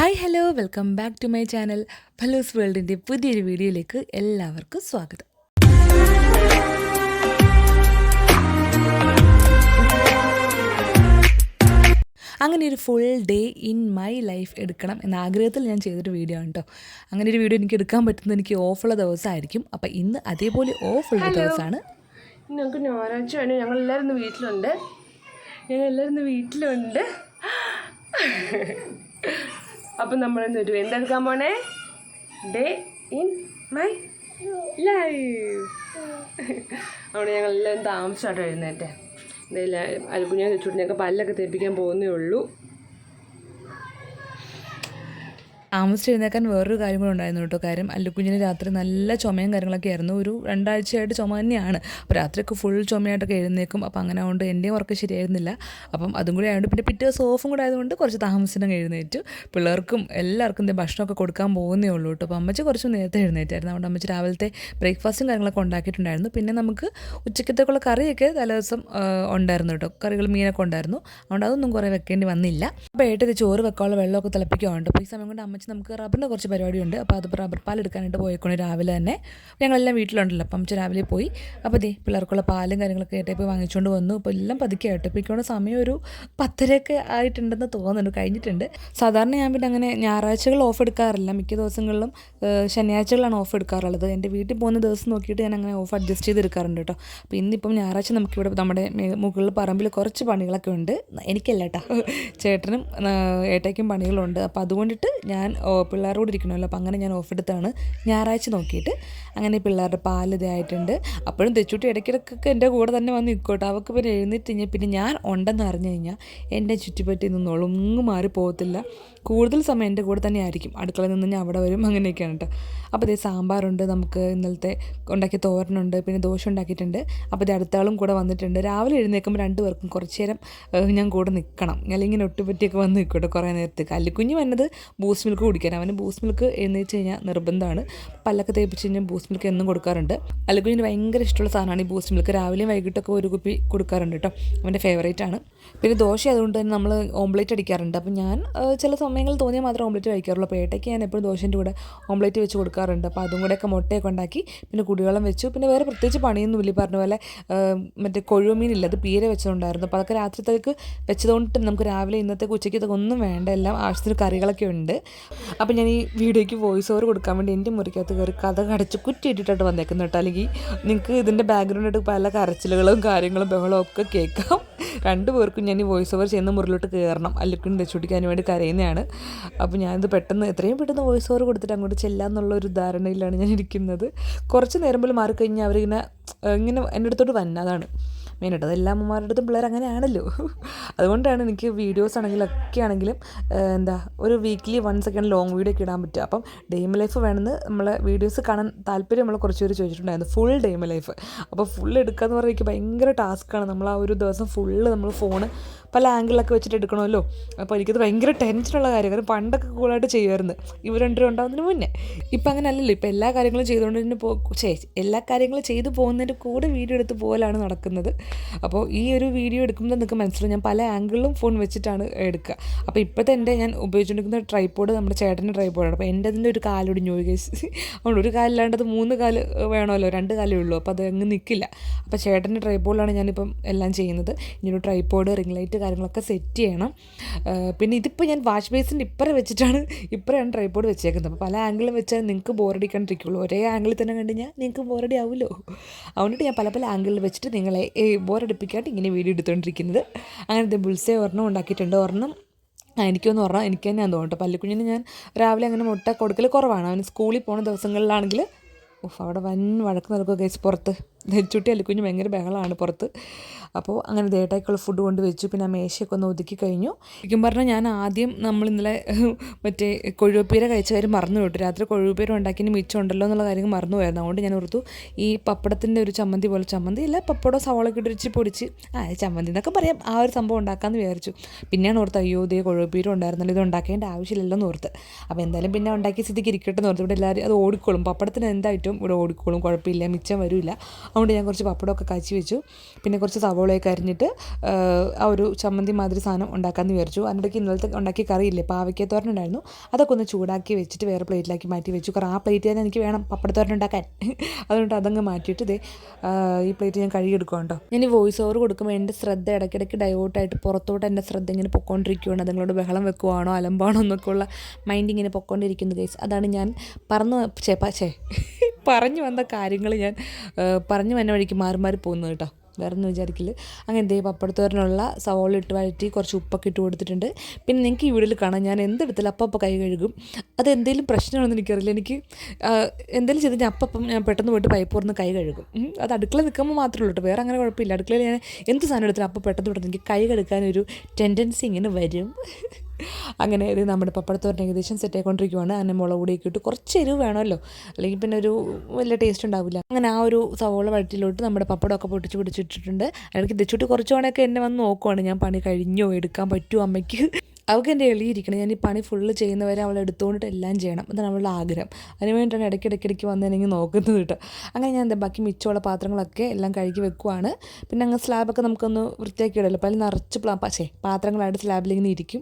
Hi hello welcome back to my channel ഫലൂസ് വേൾഡിന്റെ പുതിയൊരു വീഡിയോയിലേക്ക് എല്ലാവർക്കും സ്വാഗതം. അങ്ങനെ ഒരു full day in my life എടുക്കണം എന്ന ആഗ്രഹത്തിൽ ഞാൻ ചെയ്തൊരു വീഡിയോ ആണ് കേട്ടോ അങ്ങനെ ഒരു വീഡിയോ എനിക്ക് എടുക്കാൻ പറ്റുന്നത് എനിക്ക് ഓഫുള്ള ദിവസമായിരിക്കും. അപ്പം ഇന്ന് അതേപോലെ ഓഫുള്ള ദിവസമാണ്. ഞങ്ങൾക്ക് ഞങ്ങൾക്ക് ഞായറാഴ്ചയാണ്. ഞങ്ങൾ എല്ലാവരും ഇന്ന് വീട്ടിലുണ്ട്. ഞങ്ങൾ എല്ലാവരും ഇന്ന് വീട്ടിലുണ്ട്. അപ്പം നമ്മളിന്ന് ഒരു എന്തെടുക്കാൻ പോണേ? Day in my life. അവിടെ ഞങ്ങളെല്ലാം താമസിച്ചാട്ടോ എഴുന്നേറ്റെ. എന്തായാലും അൽക്കുഞ്ഞെ വെച്ചുകൊണ്ട് ഞങ്ങൾക്ക് പല്ലൊക്കെ തേപ്പിക്കാൻ പോകുന്നേ ഉള്ളൂ. താമസിച്ച് എഴുന്നേക്കാൻ വേറൊരു കാര്യം കൂടെ ഉണ്ടായിരുന്നു കേട്ടോ. കാര്യം അല്ലുക്കുഞ്ഞിന് രാത്രി നല്ല ചുമയും കാര്യങ്ങളൊക്കെ ആയിരുന്നു. ഒരു രണ്ടാഴ്ചയായിട്ട് ചുമ തന്നെയാണ്. അപ്പോൾ രാത്രിയൊക്കെ ഫുൾ ചുമയായിട്ടൊക്കെ എഴുന്നേക്കും അപ്പോൾ അങ്ങനെ ആയതുകൊണ്ട് എന്റെയും ഉറക്കം ശരിയായിരുന്നില്ല. അപ്പം അതും കൂടി ആയതുകൊണ്ട് പിന്നെ പിറ്റേ സോഫും കൂടെ ആയതുകൊണ്ട് കുറച്ച് താമസിച്ചിട്ട് എഴുന്നേറ്റു. പിള്ളേർക്കും എല്ലാവർക്കും ഇതേ ഭക്ഷണമൊക്കെ കൊടുക്കാൻ പോകുന്നേ ഉള്ളൂ കേട്ടോ. അപ്പോൾ അമ്മച്ചി കുറച്ച് നേരത്തെ എഴുന്നേറ്റായിരുന്നു. അതുകൊണ്ട് അമ്മച്ചി രാവിലത്തെ ബ്രേക്ക്ഫാസ്റ്റും കാര്യങ്ങളൊക്കെ ഉണ്ടാക്കിയിട്ടുണ്ടായിരുന്നു. പിന്നെ നമുക്ക് ഉച്ചക്കത്തേക്കുള്ള കറിയൊക്കെ തലേദിവസം ഉണ്ടായിരുന്നു കേട്ടോ. കറികൾ മീനൊക്കെ ഉണ്ടായിരുന്നു. അതുകൊണ്ട് അതൊന്നും കുറേ വെക്കേണ്ടി വന്നില്ല. അപ്പോൾ ഏട്ടത് ചോറ് വെക്കാനുള്ള വെള്ളമൊക്കെ തിളപ്പിക്കുകയുണ്ട് അപ്പോൾ ഈ സമയം കൊണ്ട് അമ്മച്ചി നമുക്ക് റബ്ബറിന്റെ കുറച്ച് പരിപാടിയുണ്ട്. അപ്പോൾ അത് റബ്ബർ പാൽ എടുക്കാനായിട്ട് പോയിക്കൊണ്ട് രാവിലെ തന്നെ. ഞങ്ങളെല്ലാം വീട്ടിലുണ്ടല്ലോ. അപ്പം രാവിലെ പോയി. അപ്പോൾ ദേ പിള്ളേർക്കുള്ള പാലും കാര്യങ്ങളൊക്കെ ആയിട്ട് പോയി വാങ്ങിച്ചുകൊണ്ട് വന്നു. അപ്പോൾ എല്ലാം പതുക്കെ ആയിട്ട്. ഇപ്പോൾ ഇരിക്കുന്ന സമയം ഒരു പത്തരയൊക്കെ ആയിട്ടുണ്ടെന്ന് തോന്നുന്നുണ്ട് കഴിഞ്ഞിട്ടുണ്ട്. സാധാരണ ഞാൻ പിന്നെ അങ്ങനെ ഞായറാഴ്ചകൾ ഓഫ് എടുക്കാറില്ല. മിക്ക ദിവസങ്ങളിലും ശനിയാഴ്ചകളാണ് ഓഫ് എടുക്കാറുള്ളത്. എന്റെ വീട്ടിൽ പോകുന്ന ദിവസം നോക്കിയിട്ട് ഞാൻ അങ്ങനെ ഓഫ് അഡ്ജസ്റ്റ് ചെയ്ത് എടുക്കാറുണ്ട് കേട്ടോ. അപ്പോൾ ഇന്നിപ്പം ഞായറാഴ്ച നമുക്കിവിടെ നമ്മുടെ മുകളിൽ പറമ്പിൽ കുറച്ച് പണികളൊക്കെ ഉണ്ട്. എനിക്കല്ല കേട്ടോ. ചേട്ടനും ഏട്ടയ്ക്കും പണികളുണ്ട്. അപ്പോൾ അതുകൊണ്ടിട്ട് ഞാൻ ഓ, പിള്ളേരോട് ഇരിക്കണമല്ലോ അപ്പോൾ അങ്ങനെ ഞാൻ ഓഫ് എടുത്താണ്. ഞായറാഴ്ച നോക്കിയിട്ട് അങ്ങനെ പിള്ളേരുടെ പാൽ ഇതായിട്ടുണ്ട് അപ്പോഴും തെച്ചുട്ടി ഇടയ്ക്കിടയ്ക്കൊക്കെ എന്റെ കൂടെ തന്നെ വന്ന് നിൽക്കോട്ടെ അവൾക്ക് പിന്നെ എഴുന്നേറ്റ് കഴിഞ്ഞാൽ പിന്നെ ഞാൻ ഉണ്ടെന്ന് അറിഞ്ഞു കഴിഞ്ഞാൽ എന്റെ ചുറ്റിപ്പറ്റി നിന്നോളും ഒന്നും മാറി പോകത്തില്ല. കൂടുതൽ സമയം എന്റെ കൂടെ തന്നെ ആയിരിക്കും. അടുക്കളയിൽ നിന്ന് ഞാൻ അവിടെ വരും അങ്ങനെയൊക്കെയാണ് കേട്ടോ. അപ്പോൾ ഇതേ സാമ്പാറുണ്ട് നമുക്ക് ഇന്നലത്തെ ഉണ്ടാക്കിയ തോരനുണ്ട് പിന്നെ ദോശ ഉണ്ടാക്കിയിട്ടുണ്ട്. അപ്പോൾ ഇത് അടുത്താളും കൂടെ വന്നിട്ടുണ്ട്. രാവിലെ എഴുന്നേൽക്കുമ്പോൾ രണ്ടു പേർക്കും കുറച്ച് നേരം ഞാൻ കൂടെ നിൽക്കണം അല്ലെങ്കിൽ ഇങ്ങനെ ഒട്ടുപറ്റിയൊക്കെ വന്ന് നിൽക്കട്ടെ കുറേ നേരത്തേക്ക്. അല്ലിക്കുഞ്ഞ് വന്നത് ബൂസ്റ്റ് മിൽക്ക് കുടിക്കാൻ. അവന് ബൂസ്റ്റ് മിൽക്ക് എന്ന് വെച്ച് കഴിഞ്ഞാൽ നിർബന്ധമാണ്. പല്ലൊക്കെ തേപ്പിച്ച് കഴിഞ്ഞാൽ ബൂസ്റ്റ് മിൽക്ക് എന്നും കൊടുക്കാറുണ്ട്. അല്ലെങ്കിൽ അല്ലിക്കുഞ്ഞിന് ഭയങ്കര ഇഷ്ടമുള്ള സാധനമാണ് ഈ ബൂസ്റ്റ് മിൽക്ക് രാവിലെയും വൈകിട്ടൊക്കെ ഒരു കുപ്പി കൊടുക്കാറുണ്ട് കേട്ടോ. അവന്റെ ഫേവറേറ്റ് ആണ്. പിന്നെ ദോശ അതുകൊണ്ട് തന്നെ നമ്മൾ ഓംലേറ്റ് അടിക്കാറുണ്ട്. അപ്പോൾ ഞാൻ ചില സമയങ്ങളിൽ തോന്നിയാൽ മാത്രമേ ഓംലേറ്റ് കഴിക്കാറുള്ളൂ. അപ്പോൾ ഏട്ടയ്ക്ക് ഞാൻ എപ്പോഴും ദോശന്റെ കൂടെ ഓംലേറ്റ് വെച്ച് കൊടുക്കാറുണ്ട്. അപ്പോൾ അതും കൂടെയൊക്കെ മുട്ടയൊക്കെ ഉണ്ടാക്കി പിന്നെ കുടിവെള്ളം വെച്ചു. പിന്നെ വേറെ പ്രത്യേകിച്ച് പണിയൊന്നുമില്ല പറഞ്ഞ പോലെ മറ്റേ കൊഴുമീനില്ല അത് പീര വെച്ചതുണ്ടായിരുന്നു. അപ്പോൾ അതൊക്കെ രാത്രിത്തേക്ക് വെച്ചതുകൊണ്ട് നമുക്ക് രാവിലെ ഇന്നത്തേക്ക് ഉച്ചയ്ക്കത്തേക്ക് ഒന്നും വേണ്ട. എല്ലാം ആവശ്യത്തിന് കറികളൊക്കെ ഉണ്ട്. അപ്പോൾ ഞാൻ ഈ വീഡിയോയ്ക്ക് വോയിസ് ഓവർ കൊടുക്കാൻ വേണ്ടി എന്റെ മുറിക്കകത്ത് കയറി കഥ കടച്ച് കുറ്റിയിട്ടിട്ട് വന്നേക്കുന്നു കേട്ടോ. അല്ലെങ്കിൽ നിങ്ങൾക്ക് ഇതിന്റെ ബാക്ക്ഗ്രൗണ്ടായിട്ട് പല കരച്ചിലുകളും കാര്യങ്ങളും ബഹളവും ഒക്കെ കേൾക്കാം. രണ്ടു പേർക്കും ഞാൻ ഈ വോയിസ് ഓവർ ചെയ്യുന്ന മുറിലോട്ട് കയറണം. അല്ലെങ്കിൽ രക്ഷപിടിക്കാൻ വേണ്ടി കരയുന്നതാണ്. അപ്പോൾ ഞാനിത് പെട്ടെന്ന് എത്രയും പെട്ടെന്ന് വോയിസ് ഓവർ കൊടുത്തിട്ട് അങ്ങോട്ട് ചെല്ലാന്നുള്ള ഒരു ധാരണയിലാണ് ഞാൻ ഇരിക്കുന്നത്. കുറച്ച് നേരം പോലും മാറിക്കഴിഞ്ഞാൽ അവരിങ്ങനെ ഇങ്ങനെ എന്റെ അടുത്തോട്ട് വന്നതാണ്. മെയിനായിട്ട് അത് എല്ലാ അമ്മമാരുടെ അടുത്തും പിള്ളേർ അങ്ങനെയാണല്ലോ. അതുകൊണ്ടാണ് എനിക്ക് വീഡിയോസ് ആണെങ്കിലും ഒക്കെ ആണെങ്കിലും എന്താ ഒരു വീക്ക്ലി വൺസ് ഒക്കെയാണ് ലോങ് വീഡിയോ ഒക്കെ ഇടാൻ പറ്റുക. അപ്പം ഡെയിം ലൈഫ് വേണമെന്ന് നമ്മളെ വീഡിയോസ് കാണാൻ താല്പര്യം നമ്മൾ കുറച്ച് പേര് ചോദിച്ചിട്ടുണ്ടായിരുന്നു. ഫുൾ ഡെയിം ലൈഫ് അപ്പോൾ ഫുൾ എടുക്കുക എന്ന് പറഞ്ഞാൽ എനിക്ക് ഭയങ്കര ടാസ്ക്കാണ് നമ്മൾ ആ ഒരു ദിവസം ഫുള്ള് നമ്മൾ ഫോണ് പല ആംഗിളൊക്കെ വെച്ചിട്ട് എടുക്കണമല്ലോ. അപ്പോൾ എനിക്കത് ഭയങ്കര ടെൻഷനുള്ള കാര്യം കാരണം പണ്ടൊക്കെ കൂളായിട്ട് ചെയ്യുമായിരുന്നു. ഇവർ രണ്ടുപേരും ഉണ്ടാകുന്നതിന് മുന്നേ. ഇപ്പം അങ്ങനെ അല്ലല്ലോ ഇപ്പം എല്ലാ കാര്യങ്ങളും ചെയ്തുകൊണ്ട് തന്നെ പോ എല്ലാ കാര്യങ്ങളും ചെയ്തു പോകുന്നതിന്റെ കൂടെ വീഡിയോ എടുത്ത് പോകലാണ് നടക്കുന്നത്. അപ്പോൾ ഈ ഒരു വീഡിയോ എടുക്കുമ്പോൾ നിങ്ങൾക്ക് മനസ്സിലാവും. ഞാൻ പല ആംഗിളിലും ഫോൺ വെച്ചിട്ടാണ് എടുക്കുക. അപ്പോൾ ഇപ്പോഴത്തെ എന്റെ ഞാൻ ഉപയോഗിച്ചുകൊണ്ടിരിക്കുന്ന ട്രൈപ്പോഡ് നമ്മുടെ ചേട്ടന്റെ ട്രൈപ്പോഡാണ് അപ്പോൾ എന്റെ അതിന്റെ ഒരു കാലൊടിഞ്ഞു പോയി കേസ് അതുകൊണ്ട് ഒരു കാലില്ലാണ്ടത് മൂന്ന് കാൽ വേണമല്ലോ. രണ്ട് കാലേ ഉള്ളൂ. അപ്പോൾ അത് അങ്ങ് നിൽക്കില്ല അപ്പോൾ ചേട്ടന്റെ ട്രൈപ്പോഡിലാണ് ഞാനിപ്പം എല്ലാം ചെയ്യുന്നത്. ഇനി ഒരു ട്രൈപ്പോഡ് റിംഗ് ലൈറ്റ് കാര്യങ്ങളൊക്കെ സെറ്റ് ചെയ്യണം. പിന്നെ ഇതിപ്പോൾ ഞാൻ വാഷ് ബേസിന്റെ ഇപ്പറ വെച്ചിട്ടാണ് ഇപ്പറയാണ് ട്രൈപോഡ് വെച്ചേക്കുന്നത്. അപ്പോൾ പല ആംഗിളും വെച്ചാൽ നിങ്ങൾക്ക് ബോറടിക്കാണ്ടിരിക്കുള്ളൂ ഒരേ ആംഗിളിൽ തന്നെ കണ്ടു കഴിഞ്ഞാൽ നിങ്ങൾക്ക് ബോറടി ആവുമല്ലോ അതുകൊണ്ടിട്ട് ഞാൻ പല പല ആംഗിളിൽ വെച്ചിട്ട് നിങ്ങളെ ബോറടിപ്പിക്കാണ്ട് ഇങ്ങനെ വീഡിയോ എടുത്തുകൊണ്ടിരിക്കുന്നത് അങ്ങനത്തെ ബുൾസേ ഒരെണ്ണം ഉണ്ടാക്കിയിട്ടുണ്ട്. ഒരെണ്ണം എനിക്കൊന്നും പറഞ്ഞാൽ എനിക്ക് തന്നെയാണ് തോന്നുന്നു പല്ലിക്കുഞ്ഞിന് ഞാൻ രാവിലെ അങ്ങനെ മുട്ട കൊടുക്കൽ കുറവാണ്. അവന് സ്കൂളിൽ പോകുന്ന ദിവസങ്ങളിലാണെങ്കിൽ ഉഫ് അവിടെ വൻ വഴക്ക് നടക്കുക ഗൈസ് പുറത്ത്. നെച്ചുട്ടി അല്ലിക്കുഞ്ഞ് ഭയങ്കര ബഹളമാണ് പുറത്ത്. അപ്പോൾ അങ്ങനെ ദേട്ടായിക്കുള്ള ഫുഡ് കൊണ്ട് വെച്ചു. പിന്നെ ആ മേശയൊക്കെ ഒന്ന് ഒതുക്കി കഴിഞ്ഞു. ശരിക്കും പറഞ്ഞാൽ ഞാൻ ആദ്യം നമ്മൾ ഇന്നലെ മറ്റേ കൊഴുവപ്പീര കഴിച്ച കാര്യം മറന്നു വിട്ടു രാത്രി കൊഴുവപ്പീര ഉണ്ടാക്കിയതിന് മിച്ചം ഉണ്ടല്ലോ എന്നുള്ള കാര്യം മറന്നു പോയിരുന്നു അതുകൊണ്ട് ഞാൻ ഓർത്തു ഈ പപ്പടത്തിന്റെ ഒരു ചമ്മന്തി പോലെ ചമ്മന്തി ഇല്ല പപ്പടം സവാളൊക്കെ ഇട്ടിച്ച് പൊടിച്ച് ആ ചമ്മന്തി എന്നൊക്കെ പറയാം. ആ ഒരു സംഭവം ഉണ്ടാക്കാമെന്ന് വിചാരിച്ചു. പിന്നെയാണ് ഓർത്ത് അയ്യോ ഇതേ കൊഴുവപ്പീര ഉണ്ടായിരുന്നല്ലോ ഇത് ഉണ്ടാക്കേണ്ട ആവശ്യമില്ലല്ലോ എന്ന് ഓർത്ത്. അപ്പോൾ എന്തായാലും പിന്നെ ഉണ്ടാക്കിയ സ്ഥിതിക്ക് ഇരിക്കട്ടെ എന്ന് ഓർത്ത്. ഇവിടെ എല്ലാവരും അത് ഓടിക്കോളും. പപ്പടത്തിന് എന്തായിട്ടും ഇവിടെ ഓടിക്കോളും. കുഴപ്പമില്ല മിച്ചം വരില്ല. അതുകൊണ്ട് ഞാൻ കുറച്ച് പപ്പടമൊക്കെ കാച്ചി വെച്ചു. പിന്നെ കുറച്ച് സവോളയൊക്കെ അരിഞ്ഞിട്ട് ആ, ഒരു ചമ്മന്തി മാതിരി സാധനം ഉണ്ടാക്കാമെന്ന് വിചാരിച്ചു. അതിനിടയ്ക്ക് ഇന്നലത്തെ ഉണ്ടാക്കിയ കറിയില്ലേ പാവയ്ക്കത്തോരൻ ഉണ്ടായിരുന്നു. അതൊക്കെ ഒന്ന് ചൂടാക്കി വെച്ചിട്ട് വേറെ പ്ലേറ്റിലാക്കി മാറ്റി വെച്ചു. കാരണം ആ പ്ലേറ്റ് തന്നെ എനിക്ക് വേണം പപ്പടത്തോരൻ ഉണ്ടാക്കാൻ. അതുകൊണ്ട് അതങ്ങ് മാറ്റിയിട്ട് ഇതേ ഈ പ്ലേറ്റ് ഞാൻ കഴുകിയെടുക്കുക കേട്ടോ. ഞാൻ ഈ വോയിസ് ഓവർ കൊടുക്കുമ്പോൾ എന്റെ ശ്രദ്ധ ഇടയ്ക്കിടയ്ക്ക് ഡൈവേർട്ടായിട്ട് പുറത്തോട്ട് എന്റെ ശ്രദ്ധ ഇങ്ങനെ പൊക്കോണ്ടിരിക്കുകയാണ് അതുങ്ങളോട് ബഹളം വെക്കുവാണോ അലമ്പാണോ എന്നൊക്കെയുള്ള മൈൻഡ് ഇങ്ങനെ പൊക്കോണ്ടിരിക്കുന്നത് അതാണ് ഞാൻ പറഞ്ഞു ചേ പറഞ്ഞു വന്ന കാര്യങ്ങൾ ഞാൻ ആ, പറഞ്ഞു വന്ന വഴിക്ക് മാറി മാറി പോകുന്നത് കേട്ടോ. വേറെ ഒന്നും വിചാരിക്കില്ല. അങ്ങനെ ദേ പപ്പടത്തോരനുള്ള സവോള ഇട്ട് വഴറ്റി കുറച്ച് ഉപ്പൊക്കെ ഇട്ട് കൊടുത്തിട്ടുണ്ട്. പിന്നെ നിങ്ങൾക്ക് ഈ വീഡിയോയിൽ കാണാം. ഞാൻ എന്തെടുത്താലും അപ്പം കൈ കഴുകും. അത് എന്തെങ്കിലും പ്രശ്നമാണെന്ന് എനിക്കറിയില്ല. എനിക്ക് എന്തെങ്കിലും ചെയ്ത് ഞാൻ അപ്പം ഞാൻ പെട്ടെന്ന് പോയിട്ട് പൈപ്പ് കൈ കഴുകും. അത് അടുക്കള നിൽക്കുമ്പോൾ മാത്രമേ ഉള്ളൂ വേറെ അങ്ങനെ കുഴപ്പമില്ല. അടുക്കളയിൽ ഞാൻ എന്ത് സാധനം എടുത്താലും അപ്പം പെട്ടെന്ന് പെട്ടെന്ന് എനിക്ക് കൈ കഴുകാനൊരു ടെൻഡൻസി ഇങ്ങനെ വരും. അങ്ങനെ ഇത് നമ്മുടെ പപ്പടത്തോരൻ ഏകദേശം സെറ്റ് ആയിക്കൊണ്ടിരിക്കുവാണ്. അങ്ങനെ മുളക് പൊടിയൊക്കെ ഇട്ട് കുറച്ച് എരിവ് വേണമല്ലോ. അല്ലെങ്കിൽ പിന്നെ ഒരു വലിയ ടേസ്റ്റ് ഉണ്ടാവില്ല. അങ്ങനെ ആ ഒരു സവോള വഴറ്റിലോട്ട് നമ്മുടെ പപ്പടമൊക്കെ പൊട്ടിച്ച് പിടിച്ചിട്ടിട്ടുണ്ട്. ഇടയ്ക്ക് ഇതിച്ചിട്ട് കുറച്ച് തവണയൊക്കെ എന്നെ വന്ന് നോക്കുവാണ്. ഞാൻ പണി കഴിഞ്ഞോ? എടുക്കാൻ പറ്റുമോ? അമ്മയ്ക്ക് അവൾക്ക് എന്റെ എളിയിരിക്കണം ഞാൻ ഈ പണി ഫുള്ള് ചെയ്യുന്നവരെ അവൾ എടുത്തുകൊണ്ടിട്ട് എല്ലാം ചെയ്യണം. അതാണ് അവളുടെ ആഗ്രഹം. അതിന് വേണ്ടിയിട്ടാണ് ഇടയ്ക്ക് ഇടയ്ക്കിടയ്ക്ക് വന്ന് എനിക്ക് നോക്കുന്നത് കേട്ടോ. അങ്ങനെ ഞാൻ എന്താ ബാക്കി മിച്ചമുള്ള പാത്രങ്ങളൊക്കെ എല്ലാം കഴുകി വെക്കുവാണ്. പിന്നെ അങ്ങ് സ്ലാബൊക്കെ നമുക്കൊന്ന് വൃത്തിയാക്കി ഇടല്ലോ. പല അതിൽ നിറച്ച് പക്ഷേ പാത്രങ്ങളായിട്ട് സ്ലാബിലിങ്ങനെ ഇരിക്കും.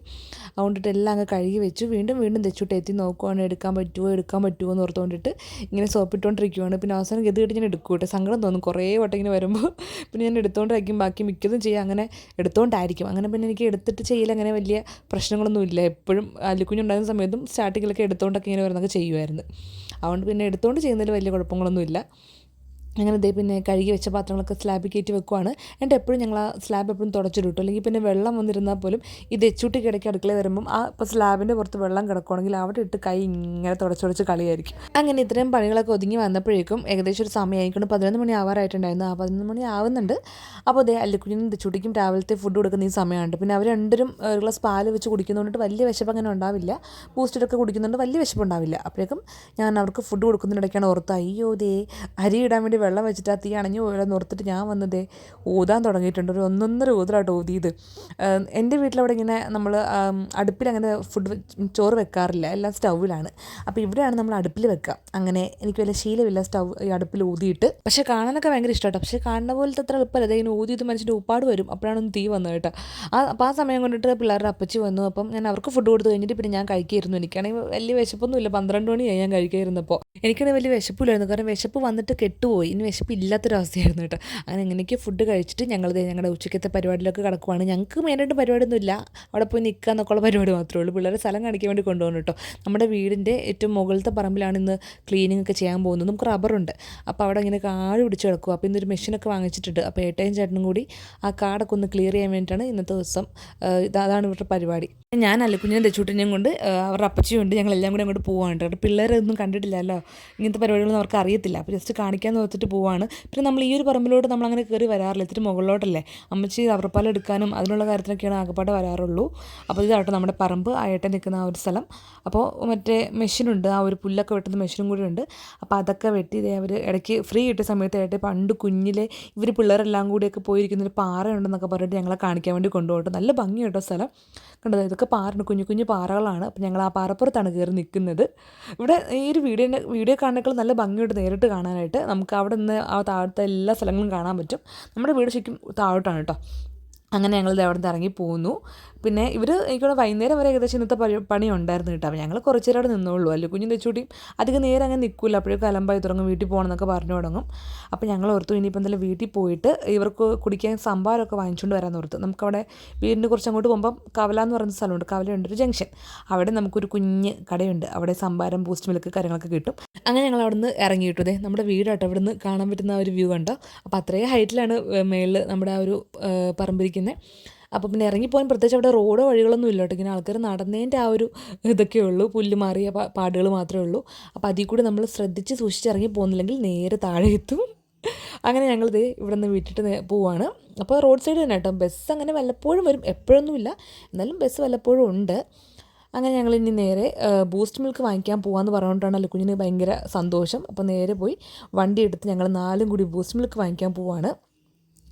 അതുകൊണ്ടിട്ട് എല്ലാം അങ്ങ് കഴുകി വെച്ചു. വീണ്ടും വീണ്ടും തെച്ചുട്ട് എത്തി നോക്കുവാണ്. എടുക്കാൻ പറ്റുമോ എടുക്കാൻ പറ്റുമോ എന്ന് ഓർത്തുകൊണ്ടിട്ട് ഇങ്ങനെ സോപ്പിട്ടുകൊണ്ടിരിക്കുവാണ് പിന്നെ അവസാനം ഗതികെട്ട് കിട്ടി ഞാൻ എടുക്കും കേട്ടോ. സങ്കടം തോന്നും. കുറേ വട്ടം ഇങ്ങനെ വരുമ്പോൾ പിന്നെ ഞാൻ എടുത്തുകൊണ്ടിരിക്കും ബാക്കി മിക്കതും ചെയ്യാം. അങ്ങനെ എടുത്തുകൊണ്ടായിരിക്കും അങ്ങനെ പിന്നെ എനിക്ക് എടുത്തിട്ട് ചെയ്യൽ അങ്ങനെ വലിയ പ്രശ്നങ്ങളൊന്നും ഇല്ല. എപ്പോഴും അല്ലിക്കുഞ്ഞുണ്ടായിരുന്ന സമയത്തും സ്റ്റാർട്ടിങ്ങിലൊക്കെ എടുത്തുകൊണ്ടൊക്കെ ഇങ്ങനെ വരുന്നൊക്കെ ചെയ്യുമായിരുന്നു അതുകൊണ്ട് പിന്നെ എടുത്തുകൊണ്ട് ചെയ്യുന്നതിൽ വലിയ കുഴപ്പങ്ങളൊന്നും ഇല്ല. അങ്ങനെ ദേ പിന്നെ കഴുകി വെച്ച പാത്രങ്ങളൊക്കെ സ്ലാബിൽ കയറ്റി വെക്കുവാണ്. എന്നിട്ട് എപ്പോഴും ഞങ്ങൾ ആ സ്ലാബ് എപ്പോഴും തുടച്ചിടും അല്ലെങ്കിൽ പിന്നെ വെള്ളം വന്നിരുന്നാൽ പോലും ഇത് എച്ചൂട്ടി കിടക്കി അടുക്കളയിൽ വരുമ്പം ആ ഇപ്പോൾ സ്ലാബിന്റെ പുറത്ത് വെള്ളം കിടക്കുവാണെങ്കിൽ അവിടെ ഇട്ട് കൈ ഇങ്ങനെ തുടച്ചുടച്ച് കളിയായിരിക്കും. അങ്ങനെ ഇത്രയും പണികളൊക്കെ ഒതുങ്ങി വന്നപ്പോഴേക്കും ഏകദേശം ഒരു സമയമായിക്കൊണ്ട് പതിനൊന്ന് മണി ആവാറായിട്ടുണ്ടായിരുന്നു. ആ പതിനൊന്ന് മണി ആവുന്നുണ്ട്. അപ്പോൾ അതേ അല്ലിക്കുഞ്ഞിനും ചുട്ടിക്കും രാവിലത്തെ ഫുഡ് കൊടുക്കുന്ന ഈ സമയമുണ്ട് പിന്നെ അവർ രണ്ടും ഒരു ഗ്ലാസ് പാൽ വെച്ച് കുടിക്കുന്നതുകൊണ്ട് വലിയ വിശപ്പ് അങ്ങനെ ഉണ്ടാവില്ല. ബൂസ്റ്റഡൊക്കെ കുടിക്കുന്നതുകൊണ്ട് വലിയ വിശപ്പ് ഉണ്ടാവില്ല. അപ്പോഴേക്കും ഞാൻ അവർക്ക് ഫുഡ് കൊടുക്കുന്നതിനിടയ്ക്കാണ് ഓർത്ത് അയ്യോ ദേ അരി ഇടാൻ വേണ്ടി വെള്ളം വെച്ചിട്ട് ആ തീ അണഞ്ഞു പോയാലെന്ന് നിർത്തിട്ട് ഞാൻ വന്നതേ ഊതാൻ തുടങ്ങിയിട്ടുണ്ട്. ഒരു ഒന്നൊന്നര ഊതലായിട്ട് ഊതിയത്. എന്റെ വീട്ടിലവിടെ ഇങ്ങനെ നമ്മൾ അടുപ്പിൽ അങ്ങനെ ഫുഡ് ചോറ് വെക്കാറില്ല. എല്ലാം സ്റ്റൗവിലാണ്. അപ്പോൾ ഇവിടെയാണ് നമ്മൾ അടുപ്പിൽ വെക്കുക. അങ്ങനെ എനിക്ക് വലിയ ശീലമില്ല സ്റ്റൗ ഈ അടുപ്പിൽ ഊതിയിട്ട്. പക്ഷേ കാണാനൊക്കെ ഭയങ്കര ഇഷ്ടമാണ് പക്ഷേ കാണുന്ന പോലത്തെ അത്ര എളുപ്പമല്ല. ഇങ്ങനെ ഊതിയത് മനുഷ്യന്റെ ഉപ്പാട് വരും. അപ്പോഴാണ് തീ വന്നത് കേട്ടോ. ആ അപ്പോൾ ആ സമയം കൊണ്ടിട്ട് പിള്ളേരുടെ അപ്പച്ചി വന്നു. അപ്പം ഞാൻ അവർക്ക് ഫുഡ് കൊടുത്തു കഴിഞ്ഞിട്ട് പിന്നെ ഞാൻ കഴിക്കായിരുന്നു. എനിക്കാണെങ്കിൽ വലിയ വിശപ്പൊന്നുമില്ല. പന്ത്രണ്ട് മണിയായി ഞാൻ കഴിക്കായിരുന്നപ്പോൾ. എനിക്കാണെങ്കിൽ വലിയ വിശപ്പില്ലായിരുന്നു. കാരണം വിശപ്പ് വന്നിട്ട് കെട്ടുപോയി. ഇനി വിശപ്പ് ഇല്ലാത്തൊരവസ്ഥയായിരുന്നു കേട്ടോ. അങ്ങനെ എങ്ങനെയൊക്കെ ഫുഡ് കഴിച്ചിട്ട് ഞങ്ങൾ ഞങ്ങളുടെ ഉച്ചക്കത്തെ പരിപാടിയിലൊക്കെ കിടക്കുവാണ്. ഞങ്ങൾക്ക് മെയിനായിട്ട് പരിപാടിയൊന്നുമില്ല. അവിടെ പോയി നിൽക്കുക എന്നൊക്കെയുള്ള പരിപാടി മാത്രമേ ഉള്ളൂ. പിള്ളേരെ സ്ഥലം കാണിക്കാൻ വേണ്ടി കൊണ്ടുപോകണം കേട്ടോ. നമ്മുടെ വീടിന്റെ ഏറ്റവും മുകളിലത്തെ പറമ്പിലാണ് ഇന്ന് ക്ലീനിങ് ഒക്കെ ചെയ്യാൻ പോകുന്നത്. നമുക്ക് റബ്ബറുണ്ട് അപ്പോൾ അവിടെ ഇങ്ങനെ കാട് പിടിച്ച് കിടക്കും അപ്പോൾ ഇന്നൊരു മെഷീനൊക്കെ വാങ്ങിച്ചിട്ടുണ്ട്. അപ്പോൾ ഏട്ടയും ചേട്ടനും കൂടി ആ കാടൊക്കെ ഒന്ന് ക്ലിയർ ചെയ്യാൻ വേണ്ടിയിട്ടാണ് ഇന്നത്തെ ദിവസം അതാണ് ഇവരുടെ പരിപാടി. ഞാൻ കുഞ്ഞിനെ തെച്ചുട്ടിനെയും കൊണ്ട് അവരുടെ അപ്പച്ചിയും ഉണ്ട്. ഞങ്ങളെല്ലാം കൂടി അങ്ങോട്ട് പോകാനുണ്ട് പിള്ളേരെ ഒന്നും കണ്ടിട്ടില്ലല്ലോ. ഇങ്ങനത്തെ പരിപാടികളൊന്നും അവർക്ക് അറിയത്തില്ല. അപ്പോൾ ജസ്റ്റ് കാണിക്കാൻ നോക്കിയിട്ട് പോവാണ്. പിന്നെ നമ്മൾ ഈ ഒരു പറമ്പിലോട്ട് നമ്മൾ അങ്ങനെ കയറി വരാറില്ല. ഇത്തിരി മുകളിലോട്ടല്ലേ? അമ്മച്ചി അവർപ്പാൽ എടുക്കാനും അതിനുള്ള കാര്യത്തിനൊക്കെയാണ് ആകപ്പാടെ വരാറുള്ളൂ. അപ്പോൾ ഇതായിട്ട് നമ്മുടെ പറമ്പ്. ആയിട്ട് നിൽക്കുന്ന ആ ഒരു സ്ഥലം. അപ്പോൾ മറ്റേ മെഷീനുണ്ട്. ആ ഒരു പുല്ലൊക്കെ വെട്ടുന്ന മെഷീനും കൂടി ഉണ്ട്. അപ്പോൾ അതൊക്കെ വെട്ടി ഇതേ അവർ ഇടയ്ക്ക് ഫ്രീ കിട്ടിയ സമയത്തായിട്ട് പണ്ട് കുഞ്ഞിലെ ഇവർ പിള്ളേരെല്ലാം കൂടിയൊക്കെ പോയിരിക്കുന്ന ഒരു പാറയുണ്ടെന്നൊക്കെ പറഞ്ഞിട്ട് ഞങ്ങളെ കാണിക്കാൻ വേണ്ടി കൊണ്ടുപോകട്ടെ. നല്ല ഭംഗി കേട്ടോ സ്ഥലം. കണ്ടത് ഇതൊക്കെ പാറ കുഞ്ഞു കുഞ്ഞു പാറകളാണ്. അപ്പോൾ ഞങ്ങൾ ആ പാറപ്പുറത്താണ് കയറി നിൽക്കുന്നത്. ഇവിടെ ഈ ഒരു വീഡിയോ വീഡിയോ കാണുന്നേക്കാൾ നല്ല ഭംഗിയുണ്ട് നേരിട്ട് കാണാനായിട്ട്. നമുക്ക് അവിടെ നിന്ന് ആ താഴത്തെ എല്ലാ സ്ഥലങ്ങളും കാണാൻ പറ്റും. നമ്മുടെ വീട് ശരിക്കും താഴോട്ടാണ് കേട്ടോ. അങ്ങനെ ഞങ്ങൾ അവിടെ നിന്ന് ഇറങ്ങി പോന്നു. പിന്നെ ഇവർ എനിക്കവിടെ വൈകുന്നേരം വരെ ഏകദേശം ഇന്നത്തെ പണി ഉണ്ടായിരുന്നു കേട്ടോ. അപ്പോൾ ഞങ്ങൾ കുറച്ച് നേരം അവിടെ നിന്നോളൂ. അല്ലെ കുഞ്ഞും തെച്ചൂട്ടിയും അധികം നേരം അങ്ങനെ നിൽക്കില്ല അപ്പോഴേക്കും അലമ്പായി തുടങ്ങും വീട്ടിൽ പോകണം എന്നൊക്കെ പറഞ്ഞു തുടങ്ങും. അപ്പോൾ ഞങ്ങൾ ഓർത്തു ഇനിയിപ്പോൾ എന്തായാലും വീട്ടിൽ പോയിട്ട് ഇവർക്ക് കുടിക്കാൻ സംഭാരമൊക്കെ വാങ്ങിച്ചുകൊണ്ട് വരാൻ ഓർത്തു. നമുക്കവിടെ വീടിന്റെ കുറച്ച് അങ്ങോട്ട് പോകുമ്പം കവല എന്ന് പറയുന്ന സ്ഥലമുണ്ട്. കവലയുണ്ട് ഒരു ജംഗ്ഷൻ. അവിടെ നമുക്കൊരു കുഞ്ഞ് കടയുണ്ട്. അവിടെ സംഭാരം ബൂസ്റ്റ് മിൽക്ക് കാര്യങ്ങളൊക്കെ കിട്ടും. അങ്ങനെ ഞങ്ങൾ അവിടെ നിന്ന് ഇറങ്ങി കിട്ടും നമ്മുടെ വീടാട്ടോ. അവിടെ നിന്ന് കാണാൻ പറ്റുന്ന ഒരു വ്യൂ കണ്ടോ? അപ്പോൾ അത്രയും ഹൈറ്റിലാണ് മേളിൽ നമ്മുടെ ആ ഒരു പറമ്പിരിക്കുന്നത് അപ്പോൾ പിന്നെ ഇറങ്ങിപ്പോകാൻ പ്രത്യേകിച്ച് അവിടെ റോഡോ വഴികളൊന്നും ഇല്ല കേട്ടോ. ഇങ്ങനെ ആൾക്കാർ നടന്നതിന്റെ ആ ഒരു ഇതൊക്കെ ഉള്ളൂ. പുല്ല് മാറിയ പാടുകൾ മാത്രമേ ഉള്ളൂ. അപ്പോൾ അതിൽ കൂടി നമ്മൾ ശ്രദ്ധിച്ച് സൂക്ഷിച്ച് ഇറങ്ങി പോകുന്നില്ലെങ്കിൽ നേരെ താഴെ എത്തും. അങ്ങനെ ഞങ്ങൾ ദേ ഇവിടെ നിന്ന് വിട്ടിട്ട് പോവാണ്. അപ്പോൾ റോഡ് സൈഡ് തന്നെ കേട്ടോ. ബസ് അങ്ങനെ വല്ലപ്പോഴും വരും. എപ്പോഴൊന്നുമില്ല എന്നാലും ബസ് വല്ലപ്പോഴും ഉണ്ട്. അങ്ങനെ ഞങ്ങൾ ഇനി നേരെ ബൂസ്റ്റ് മിൽക്ക് വാങ്ങിക്കാൻ പോകാമെന്ന് പറഞ്ഞുകൊണ്ടാണല്ലോ കുഞ്ഞിന് ഭയങ്കര സന്തോഷം. അപ്പോൾ നേരെ പോയി വണ്ടി എടുത്ത് ഞങ്ങൾ നാലും കൂടി ബൂസ്റ്റ് മിൽക്ക് വാങ്ങിക്കാൻ പോവാണ്.